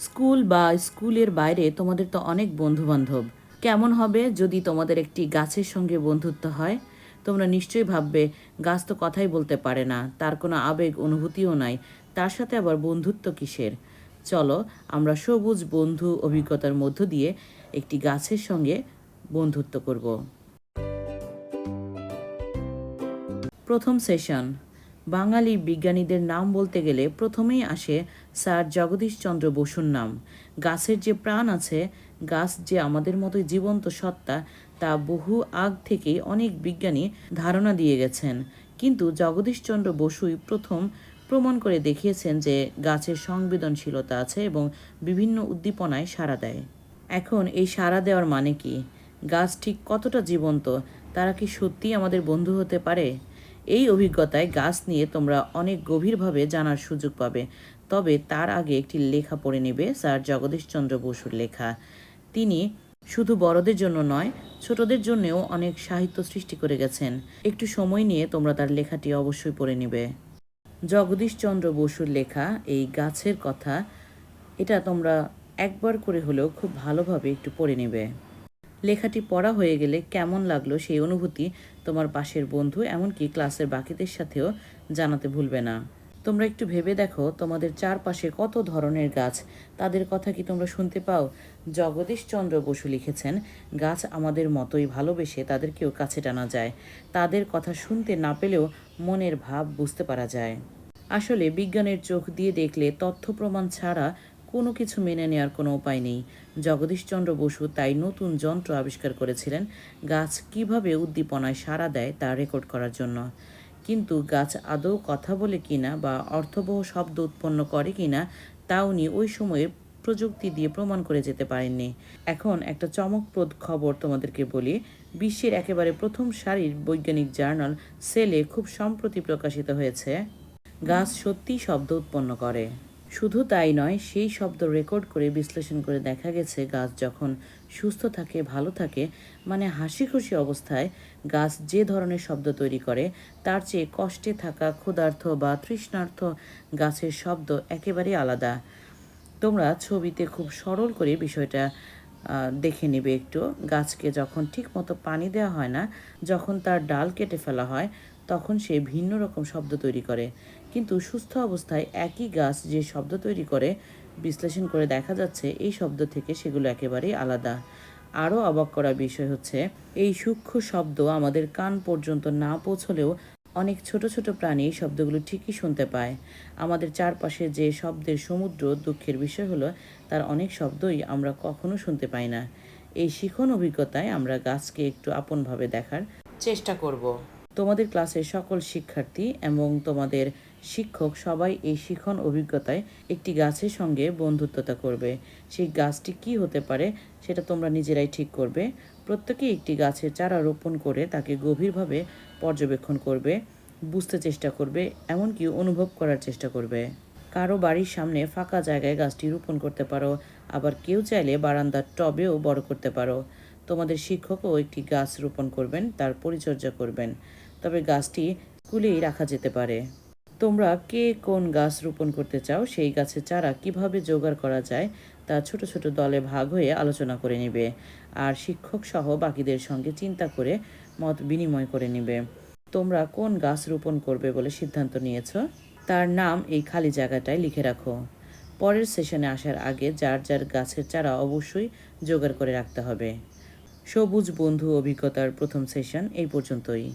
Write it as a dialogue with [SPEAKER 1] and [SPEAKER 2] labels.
[SPEAKER 1] School বা স্কুলের বাইরে তোমাদের তো অনেক বন্ধু বান্ধব কেমন হবে যদি তোমাদের একটি গাছের সঙ্গে বন্ধুত্ব হয়? তোমরা নিশ্চয়ই ভাববে, গাছ তো কথাই বলতে পারে না, তার কোনো আবেগ অনুভূতিও নাই, তার সাথে আবার বন্ধুত্ব কিসের? চলো, আমরা সবুজ বন্ধু অভিজ্ঞতার মধ্য দিয়ে একটি গাছের সঙ্গে বন্ধুত্ব করব। প্রথম সেশন। বাঙালি বিজ্ঞানীদের নাম বলতে গেলে প্রথমেই আসে স্যার জগদীশচন্দ্র বসুর নাম। গাছের যে প্রাণ আছে, গাছ যে আমাদের মতো জীবন্ত সত্তা, তা বহু আগ থেকেই অনেক বিজ্ঞানী ধারণা দিয়ে গেছেন। কিন্তু জগদীশচন্দ্র বসুই প্রথম প্রমাণ করে দেখিয়েছেন যে গাছের সংবেদনশীলতা আছে এবং বিভিন্ন উদ্দীপনায় সাড়া দেয়। এখন এই সাড়া দেওয়ার মানে কি? গাছ ঠিক কতটা জীবন্ত, তারা কি সত্যিই আমাদের বন্ধু হতে পারে? এই অভিজ্ঞতায় গাছ নিয়ে তোমরা অনেক গভীরভাবে জানার সুযোগ পাবে। তবে তার আগে একটি লেখা পড়ে নেবে স্যার জগদীশচন্দ্র বসুর লেখা। তিনি শুধু বড়দের জন্য নয়, ছোটদের জন্যও অনেক সাহিত্য সৃষ্টি করে গেছেন। একটু সময় নিয়ে তোমরা তার লেখাটি অবশ্যই পড়ে নেবে। জগদীশচন্দ্র বসুর লেখা, এই গাছের কথা, এটা তোমরা একবার করে হলেও খুব ভালোভাবে একটু পড়ে নেবে। লেখাটি পড়া হয়ে গেলে কেমন লাগল সেই অনুভূতি তোমার পাশের বন্ধু, এমনকি ক্লাসের বাকিদের সাথেও জানাতে ভুলবে না। তোমরা একটু ভেবে দেখো তোমাদের চারপাশে কত ধরনের গাছ। তাদের কথা কি তোমরা শুনতে পাও? জগদীশচন্দ্র বসু লিখেছেন, গাছ আমাদের মতোই ভালোবেসে তাদেরকেও কাছে টানা যায়। তাদের কথা শুনতে না পেলেও মনের ভাব বুঝতে পারা যায়। আসলে বিজ্ঞানের চোখ দিয়ে দেখলে তথ্য প্রমাণ ছাড়া কোনো কিছু মেনে নেওয়ার কোনো উপায় নেই। জগদীশচন্দ্র বসু তাই নতুন যন্ত্র আবিষ্কার করেছিলেন, গাছ কীভাবে উদ্দীপনায় সাড়া দেয় তা রেকর্ড করার জন্য। কিন্তু গাছ আদৌ কথা বলে কিনা বা অর্থবহ শব্দ উৎপন্ন করে কিনা, তা উনি ওই সময়ে প্রযুক্তি দিয়ে প্রমাণ করে যেতে পারেননি। এখন একটা চমকপ্রদ খবর তোমাদেরকে বলি। বিশ্বের একেবারে প্রথম সারির বৈজ্ঞানিক জার্নাল সেলে খুব সম্প্রতি প্রকাশিত হয়েছে। গাছ সত্যি শব্দ উৎপন্ন করে। শুধু তাই নয়, সেই শব্দ রেকর্ড করে বিশ্লেষণ করে দেখা গেছে, গাছ যখন সুস্থ থাকে, ভালো থাকে মানে হাসি খুশি অবস্থায় গাছ যে ধরনের শব্দ তৈরি করে, তার চেয়ে কষ্টে থাকা ক্ষুধার্থ বা তৃষ্ণার্থ গাছের শব্দ একেবারেই আলাদা। তোমরা ছবিতে খুব সরল করে বিষয়টা দেখে নেবে একটু। গাছকে যখন ঠিক মতো পানি দেওয়া হয় না, যখন তার ডাল কেটে ফেলা হয়, তখন সে ভিন্ন রকম শব্দ তৈরি করে। কিন্তু সুস্থ অবস্থায় একই গাছ যে শব্দ তৈরি করে বিশ্লেষণ করে দেখা যাচ্ছে, এই শব্দ থেকে সেগুলো একেবারেই আলাদা। আরও অবাক করা বিষয় হচ্ছে, এই সূক্ষ্ম শব্দ আমাদের কান পর্যন্ত না পৌঁছলেও অনেক ছোট ছোট প্রাণী শব্দগুলো ঠিকই শুনতে পায়। আমাদের চারপাশে যে শব্দের সমুদ্র দুঃখের বিষয় হলো, তার অনেক শব্দই আমরা কখনো শুনতে পাই না। এই শিখন অভিজ্ঞতায় আমরা গাছকে একটু আপনভাবে দেখার চেষ্টা করব। তোমাদের ক্লাসের সকল শিক্ষার্থী এবং তোমাদের শিক্ষক সবাই এই শিখন অভিজ্ঞতায় একটি গাছের সঙ্গে বন্ধুত্বতা করবে। সেই গাছটি কি হতে পারে সেটা তোমরা নিজেরাই ঠিক করবে। প্রত্যেকেই একটি গাছের চারা রোপণ করে তাকে গভীরভাবে পর্যবেক্ষণ করবে, বুঝতে চেষ্টা করবে, এমনকি অনুভব করার চেষ্টা করবে। কারও বাড়ির সামনে ফাঁকা জায়গায় গাছটি রোপণ করতে পারো, আবার কেউ চাইলে বারান্দার টবেও বড় করতে পারো। তোমাদের শিক্ষকও একটি গাছ রোপণ করবেন, তার পরিচর্যা করবেন। তবে গাছটি স্কুলেই রাখা যেতে পারে। তোমরা কে কোন গাছ রোপণ করতে চাও? সেই গাছের চারা কীভাবে জোগাড় করা যায়? তা ছোট ছোট দলে ভাগ হয়ে আলোচনা করে নেবে। আর শিক্ষক সহ বাকিদের সঙ্গে চিন্তা করে মত বিনিময় করে নেবে। তোমরা কোন গাছ রোপণ করবে বলে সিদ্ধান্ত নিয়েছ? তার নাম এই খালি জায়গাটায় লিখে রাখো। পরের সেশনে আসার আগে যার যার গাছের চারা অবশ্যই জোগাড় করে রাখতে হবে। সবুজ বন্ধু অভিজ্ঞতার প্রথম সেশন এই পর্যন্তই।